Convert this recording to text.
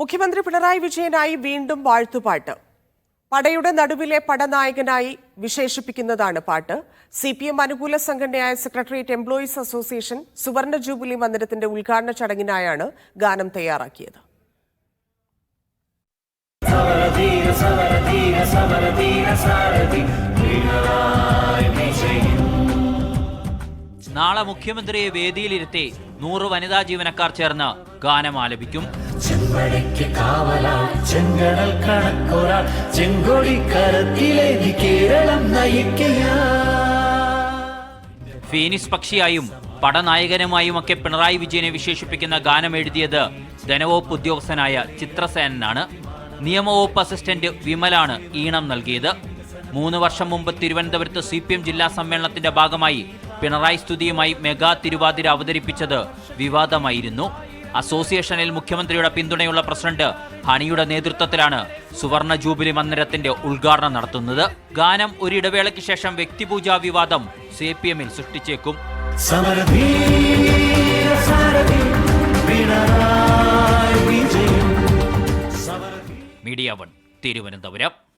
മുഖ്യമന്ത്രി പിണറായി വിജയനായി വീണ്ടും വാഴ്ത്തുപാട്ട്. പടയുടെ നടുവിലെ പടനായകനായി വിശേഷിപ്പിക്കുന്നതാണ് പാട്ട്. സി പി എം അനുകൂല സംഘടനയായ സെക്രട്ടേറിയറ്റ് എംപ്ലോയീസ് അസോസിയേഷൻ സുവർണ ജൂബിലി മന്ദിരത്തിന്റെ ഉദ്ഘാടന ചടങ്ങിനായാണ് ഗാനം തയ്യാറാക്കിയത്. നാളെ മുഖ്യമന്ത്രിയെ വേദിയിലിരുത്തി നൂറ് വനിതാ ജീവനക്കാർ ചേർന്ന് ഗാനം ആലപിക്കും. ചെമ്പടയ്ക്ക് കാവലാൾ ചെങ്കടൽ കണക്കൊരാൾ ചെങ്കൊടി കരത്തിലേക്ക് കേരളം നയിക്കയാ. ഫീനിക്സ് പക്ഷിയായും പടനായകനുമായുമൊക്കെ പിണറായി വിജയനെ വിശേഷിപ്പിക്കുന്ന ഗാനം എഴുതിയത് ധനവകുപ്പ് ഉദ്യോഗസ്ഥനായ ചിത്രസേനനാണ്. നിയമവകുപ്പ് അസിസ്റ്റന്റ് വിമലാണ് ഈണം നൽകിയത്. മൂന്ന് വർഷം മുമ്പ് തിരുവനന്തപുരത്ത് സി പി എം ജില്ലാ സമ്മേളനത്തിന്റെ ഭാഗമായി പിണറായി സ്തുതിയുമായി മെഗാ തിരുവാതിര അവതരിപ്പിച്ചത് വിവാദമായിരുന്നു. അസോസിയേഷനിൽ മുഖ്യമന്ത്രിയുടെ പിന്തുണയുള്ള പ്രസിഡന്റ് ഹണിയുടെ നേതൃത്വത്തിലാണ് സുവർണ ജൂബിലി മന്ദിരത്തിന്റെ ഉദ്ഘാടനം നടത്തുന്നത്. ഗാനം ഒരിടവേളയ്ക്ക് ശേഷം വ്യക്തിപൂജാ വിവാദം സി പി എമ്മിൽ സൃഷ്ടിച്ചേക്കും. Media one Thiruvananthapuram.